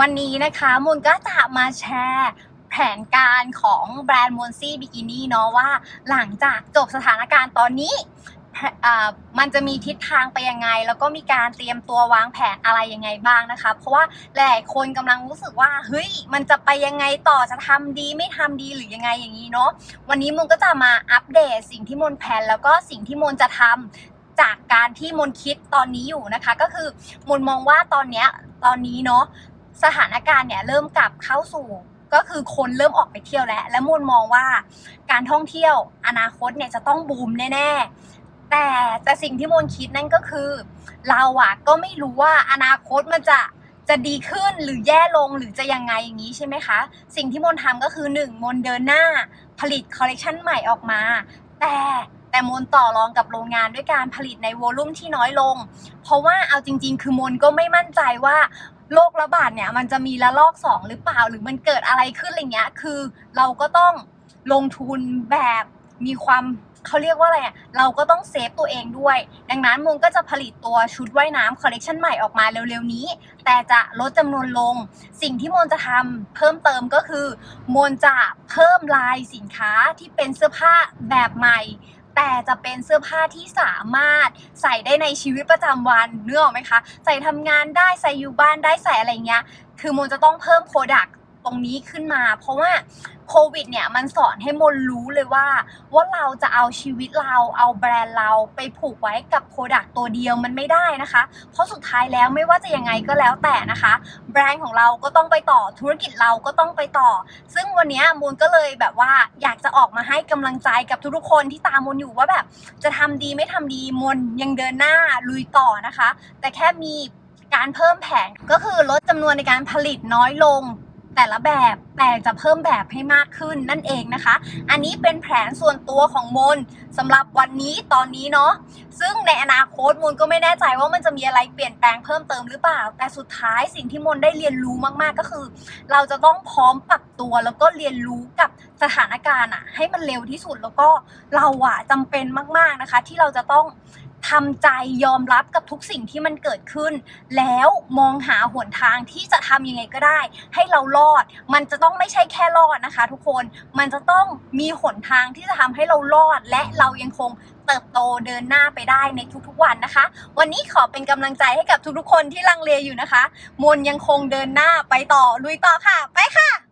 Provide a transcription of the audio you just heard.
วันนี้นะคะมูลก็จะมาแชร์แผนการของแบรนด์มอนซี่บิกินี่เนาะว่าหลังจากจบสถานการณ์ตอนนี้มันจะมีทิศทางไปยังไง แล้วก็มีการเตรียมตัววางแผนอะไรยังไงบ้างนะคะ เพราะว่าหลายคนกำลังรู้สึกว่าเฮ้ยมันจะไปยังไงต่อจะทำดีไม่ทำดีหรือยังไงอย่างนี้เนาะวันนี้มูลก็จะมาอัปเดตสิ่งที่มูลแผนแล้วก็สิ่งที่มูลจะทำจากการที่มูลคิดตอนนี้อยู่นะคะ ก็คือมูลมองว่าตอนเนี้ยตอนนี้เนาะ สถานการณ์เนี่ยเริ่มกลับเข้าสู่ก็คือคนเริ่มออกไปเที่ยวแล้ว และมูลมองว่าการท่องเที่ยวอนาคตเนี่ยจะต้องบูมแน่ๆ แต่แต่สิ่งที่มูลคิดนั่นก็คือ เราอะก็ไม่รู้ว่าอนาคตมันจะจะดีขึ้นหรือแย่ลงหรือจะยังไงอย่างนี้ใช่ไหมคะ สิ่งที่มนทำก็คือ1มนเดินหน้าผลิตคอลเลกชันใหม่ออกมา แต่แต่มนต่อรองกับโรงงานด้วยการผลิตในวอลลุ่มที่น้อยลง เพราะว่าเอาจริง ๆ คือมนก็ไม่มั่นใจว่า โรคระบาดเนี่ยมันจะมีระลอกสองหรือเปล่าหรือมันเกิดอะไรขึ้นอะไรเงี้ย คือเราก็ต้องลงทุนแบบมีความเขาเรียกว่าอะไรอะเราก็ต้องเซฟตัวเองด้วย ดังนั้นมนก็จะผลิตตัวชุดว่ายน้ำคอลเลกชันใหม่ออกมาเร็วๆนี้ แต่จะลดจำนวนลง สิ่งที่มนจะทำเพิ่มเติมก็คือมนจะเพิ่มลายสินค้าที่เป็นเสื้อผ้าแบบใหม่ แต่จะเป็นเสื้อผ้าที่สามารถใส่ได้ในชีวิตประจำวันเนื้อออกไหมคะ ใส่ทำงานได้ใส่อยู่บ้านได้ใส่อะไรเงี้ย คือมลจะต้องเพิ่มโปรดัก ตรงนี้ขึ้นมา เพราะว่าโควิดเนี่ยมันสอนให้มนรู้เลยว่า ว่าเราจะเอาชีวิตเราเอาแบรนด์เราไปผูกไว้กับโปรดักตัวเดียวมันไม่ได้นะคะ เพราะสุดท้ายแล้วไม่ว่าจะยังไงก็แล้วแต่นะคะ แบรนด์ของเราก็ต้องไปต่อธุรกิจเราก็ต้องไปต่อ ซึ่งวันนี้มูลก็เลยแบบว่าอยากจะออกมาให้กำลังใจกับทุกๆคนที่ตามมูลอยู่ว่าแบบ จะทำดีไม่ทำดีมนยังเดินหน้าลุยต่อนะคะ แต่แค่มีการเพิ่มแผนก็คือลดจำนวนในการผลิตน้อยลง แต่ละแบบแต่จะเพิ่มแบบให้มากขึ้นนั่นเองนะคะ อันนี้เป็นแผนส่วนตัวของมนสำหรับวันนี้ตอนนี้เนาะซึ่งในอนาคตมนก็ไม่แน่ใจว่ามันจะมีอะไรเปลี่ยนแปลงเพิ่มเติมหรือเปล่า แต่สุดท้ายสิ่งที่มนได้เรียนรู้มากๆก็คือ เราจะต้องพร้อมปรับตัวแล้วก็เรียนรู้กับสถานการณ์อะให้มันเร็วที่สุดแล้วก็เราอะจำเป็นมาก ๆนะคะ ที่เราจะต้อง ทำใจยอมรับกับทุกสิ่งที่มันเกิดขึ้น แล้วมองหาหนทางที่จะทำยังไงก็ได้ ให้เรารอด มันจะต้องไม่ใช่แค่รอดนะคะ ทุกคนมันจะต้องมีหนทางที่จะทำให้เรารอด และเรายังคงเติบโตเดินหน้าไปได้ในทุกๆวันนะคะ วันนี้ขอเป็นกำลังใจให้กับทุกๆคนที่ลังเลอยู่นะคะ มนยังคงเดินหน้าไปต่อลุยต่อค่ะ ไปค่ะ